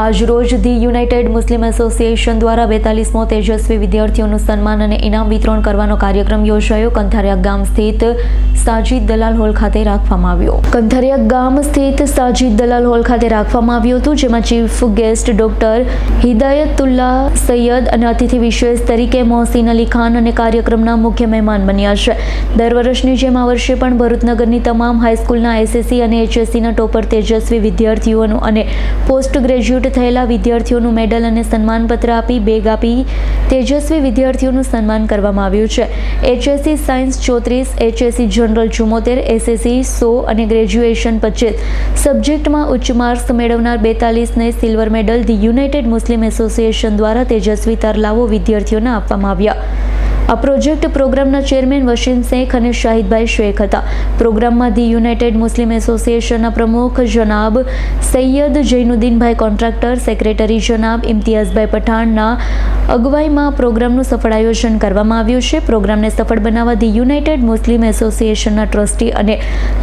આજરોજ the United Muslim association દ્વારા બેતાલીસમો તેજસ્વી વિદ્યાર્થીઓનું સન્માન અને ઇનામ વિતરણ કરવાનો કાર્યક્રમ યોજાયો. કંથારિયા ગામ સ્થિત સાજીદ દલાલ હોલ ખાતે રાખવામાં આવ્યો. કંથારિયા ગામ સ્થિત સાજીદ દલાલ હોલ ખાતે રાખવામાં આવ્યું હતું, જેમાં chief guest doctor Hidayatullah Sayed અને અતિથિ વિશેષ તરીકે મોહસિન અલી ખાન અને કાર્યક્રમના મુખ્ય મહેમાન બન્યા છે. દર વર્ષની જેમ આ વર્ષે પણ ભરૂચનગરની તમામ હાઈસ્કૂલના એસએસસી અને એચએસસીના ટોપર તેજસ્વી વિદ્યાર્થીઓનું અને પોસ્ટ ગ્રેજ્યુએટ થયેલા વિદ્યાર્થીઓનું મેડલ અને સન્માનપત્ર આપી બેગ આપી તેજસ્વી વિદ્યાર્થીઓનું સન્માન કરવામાં આવ્યું છે. એચએસસી સાયન્સ ચોત્રીસ, એચએસસી જનરલ ચુમ્મોતેર, એસએસસી સો અને ગ્રેજ્યુએશન પચીસ. સબ્જેક્ટમાં ઉચ્ચ માર્ક્સ મેળવનાર બેતાલીસને silver medal the United Muslim Association દ્વારા તેજસ્વી તરલાવો વિદ્યાર્થીઓને આપવામાં આવ્યા. આ પ્રોજેક્ટ પ્રોગ્રામના ચેરમેન વસીમ શેખ અને શાહિદભાઈ શેખ હતા. પ્રોગ્રામમાં ધી યુનાઇટેડ મુસ્લિમ એસોસિએશનના પ્રમુખ જનાબ સૈયદ જૈનુદ્દીનભાઈ કોન્ટ્રાક્ટર, સેક્રેટરી જનાબ ઇમ્તિયાઝભાઈ પઠાણના અગવાઈમાં પ્રોગ્રામનું સફળ આયોજન કરવામાં આવ્યું છે. પ્રોગ્રામને સફળ બનાવવા ધી યુનાઇટેડ મુસ્લિમ એસોસિએશનના ટ્રસ્ટી અને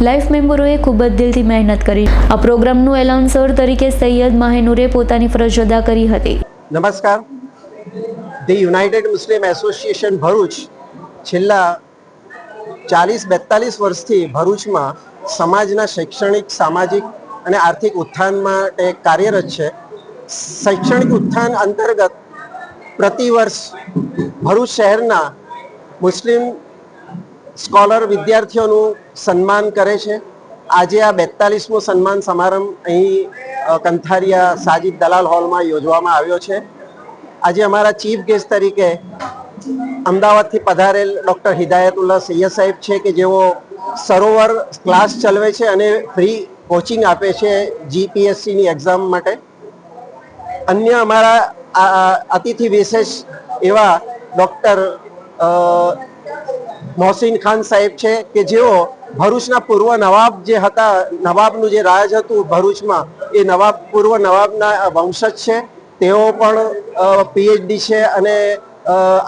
લાઈફ મેમ્બરોએ ખૂબ જ દિલથી મહેનત કરી. આ પ્રોગ્રામનું એલાઉન્સર તરીકે સૈયદ માહેનુરે પોતાની ફરજ અદા કરી હતી. નમસ્કાર. The United Muslim Association Bharuch છેલ્લા ચાલીસ બેતાલીસ વર્ષથી ભરૂચમાં સમાજના શૈક્ષણિક, સામાજિક અને આર્થિક ઉત્થાન માટે કાર્યરત છે. શૈક્ષણિક ઉત્થાન અંતર્ગત પ્રતિવર્ષ ભરૂચ શહેરના મુસ્લિમ સ્કોલર વિદ્યાર્થીઓનું સન્માન કરે છે. આજે આ બેતાલીસમો સન્માન સમારંભ અહીં કંથારિયા સાજિદ દલાલ હોલમાં યોજવામાં આવ્યો છે. આજે અમારા ચીફ ગેસ્ટ તરીકે અમદાવાદથી પધારેલ ડૉક્ટર હિદાયતુલ્લા સૈયદ સાહેબ છે કે જેઓ સરોવર ક્લાસ ચલાવે છે અને ફ્રી કોચિંગ આપે છે જીપીએસસીની એક્ઝામ માટે. અન્ય અમારા અતિથિ વિશેષ એવા ડૉક્ટર મોહસિન ખાન સાહેબ છે કે જેઓ ભરૂચના પૂર્વ નવાબ જે હતા, નવાબનું જે રાજ હતું ભરૂચમાં, એ નવાબ, પૂર્વ નવાબના વંશજ છે. તેઓ પણ પીએચડી છે અને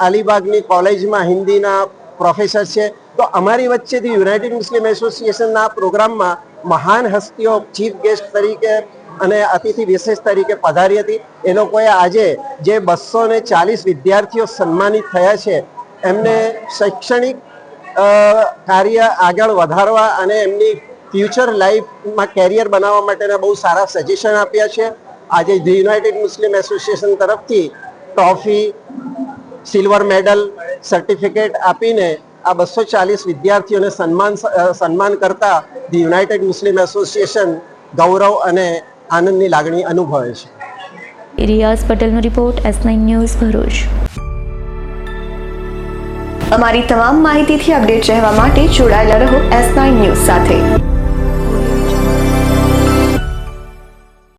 અલીબાગની કોલેજમાં હિન્દીના પ્રોફેસર છે. તો અમારી વચ્ચેથી યુનાઇટેડ મુસ્લિમ એસોસિએશનના પ્રોગ્રામમાં મહાન હસ્તીઓ ચીફ ગેસ્ટ તરીકે અને અતિથિ વિશેષ તરીકે પધારી હતી. એ લોકોએ આજે જે બસો ને ચાલીસ વિદ્યાર્થીઓ સન્માનિત થયા છે, એમને શૈક્ષણિક કાર્ય આગળ વધારવા અને એમની ફ્યુચર લાઈફમાં કેરિયર બનાવવા માટેના બહુ સારા સજેશન આપ્યા છે. આજે ધી યુનાઇટેડ મુસ્લિમ એસોસિએશન તરફથી ટ્રોફી સિલ્વર મેડલ સર્ટિફિકેટ આપીને આ બસો ચાલીસ વિદ્યાર્થીઓને સન્માન સન્માન કરતા ધી યુનાઇટેડ મુસ્લિમ એસોસિએશન ગૌરવ અને આનંદની લાગણી અનુભવે છે. રિયાઝ પટેલનો report S nine news Bharuch. અમારી તમામ માહિતીથી અપડેટ રહેવા માટે જોડાયેલા રહો એસ નાઇન ન્યૂઝ સાથે.